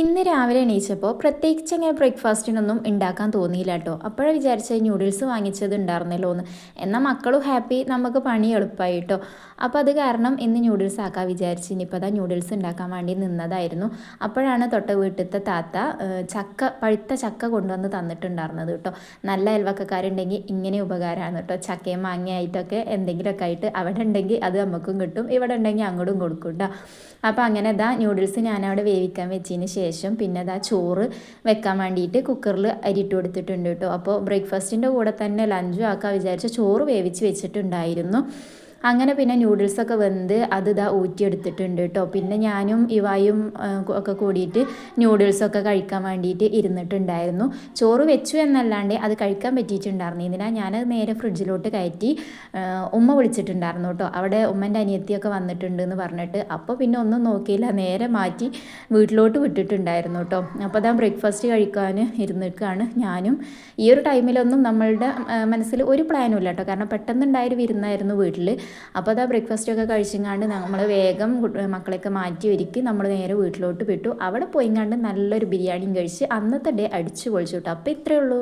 ഇന്ന് രാവിലെ എണീച്ചപ്പോൾ പ്രത്യേകിച്ച് അങ്ങനെ ബ്രേക്ക്ഫാസ്റ്റിനൊന്നും ഉണ്ടാക്കാൻ തോന്നിയില്ല കേട്ടോ. അപ്പോഴാണ് വിചാരിച്ചത് ന്യൂഡിൽസ് വാങ്ങിച്ചത് ഉണ്ടായിരുന്നല്ലോ എന്ന്. എന്നാൽ മക്കളും ഹാപ്പി നമുക്ക് പണി എളുപ്പമായി കേട്ടോ. അപ്പോൾ അത് കാരണം ഇന്ന് ന്യൂഡിൽസ് ആക്കാൻ വിചാരിച്ച് ഇനിയിപ്പോൾ അതാ ന്യൂഡിൽസ് ഉണ്ടാക്കാൻ വേണ്ടി നിന്നതായിരുന്നു. അപ്പോഴാണ് തൊട്ട വീട്ടിലത്തെ താത്ത ചക്ക പഴുത്ത ചക്ക കൊണ്ടുവന്ന് തന്നിട്ടുണ്ടായിരുന്നത് കേട്ടോ. നല്ല അയൽവക്കക്കാരുണ്ടെങ്കിൽ ഇങ്ങനെ ഉപകാരമാണ് കേട്ടോ. ചക്കയും മാങ്ങയായിട്ടൊക്കെ എന്തെങ്കിലുമൊക്കെ ആയിട്ട് അവിടെ ഉണ്ടെങ്കിൽ അത് നമുക്കും കിട്ടും. ഇവിടെ ഉണ്ടെങ്കിൽ അങ്ങോട്ടും കൊടുക്കും കേട്ടോ. അപ്പോൾ അങ്ങനെ ഇതാ ന്യൂഡിൽസ് ഞാനവിടെ വേവിക്കാൻ വെച്ചതിന് ശേഷം പിന്നെ ഇതാ ചോറ് വെക്കാൻ വേണ്ടിയിട്ട് കുക്കറിൽ അരിയിട്ട് കൊടുത്തിട്ടുണ്ട് കേട്ടോ. അപ്പോൾ ബ്രേക്ക്ഫാസ്റ്റിന്റെ കൂടെ തന്നെ ലഞ്ചും ആക്കാൻ വിചാരിച്ച ചോറ് വേവിച്ച് വെച്ചിട്ടുണ്ടായിരുന്നു. അങ്ങനെ പിന്നെ ന്യൂഡിൽസൊക്കെ വെന്ത് അത് ഇതാ ഊറ്റിയെടുത്തിട്ടുണ്ട് കേട്ടോ പിന്നെ ഞാനും ഇവായും ഒക്കെ കൂടിയിട്ട് ന്യൂഡിൽസൊക്കെ കഴിക്കാൻ വേണ്ടിയിട്ട് ഇരുന്നിട്ടുണ്ടായിരുന്നു. ചോറ് വെച്ചു എന്നല്ലാണ്ട് അത് കഴിക്കാൻ പറ്റിയിട്ടുണ്ടായിരുന്നു. ഇതിനാ ഞാൻ നേരെ ഫ്രിഡ്ജിലോട്ട് കയറ്റി ഉമ്മ വിളിച്ചിട്ടുണ്ടായിരുന്നു കേട്ടോ അവിടെ ഉമ്മന്റെ അനിയത്തിയൊക്കെ വന്നിട്ടുണ്ട് എന്ന് പറഞ്ഞിട്ട് അപ്പോൾ പിന്നെ ഒന്നും നോക്കിയില്ല. നേരെ മാറ്റി വീട്ടിലോട്ട് വിട്ടിട്ടുണ്ടായിരുന്നു കേട്ടോ അപ്പോൾ അതാ ബ്രേക്ക്ഫാസ്റ്റ് കഴിക്കാൻ ഇരുന്നിട്ടാണ് ഞാനും. ഈ ഒരു ടൈമിലൊന്നും നമ്മളുടെ മനസ്സിൽ ഒരു പ്ലാനും ഇല്ല കേട്ടോ കാരണം പെട്ടെന്നുണ്ടായൊരു വിരുന്നായിരുന്നു വീട്ടിൽ അപ്പോൾ അതാ ബ്രേക്ക്ഫാസ്റ്റ് ഒക്കെ കഴിച്ചെങ്ങാണ്ട് നമ്മൾ വേഗം മക്കളെയൊക്കെ മാറ്റി ഒരുക്കി നമ്മൾ നേരെ വീട്ടിലോട്ട് വിട്ടു. അവിടെ പോയിങ്ങാണ്ട് നല്ലൊരു ബിരിയാണിയും കഴിച്ച് അന്നത്തെ ഡേ അടിച്ച് പൊളിച്ചു കിട്ടും അപ്പോൾ ഇത്രയേ ഉള്ളൂ.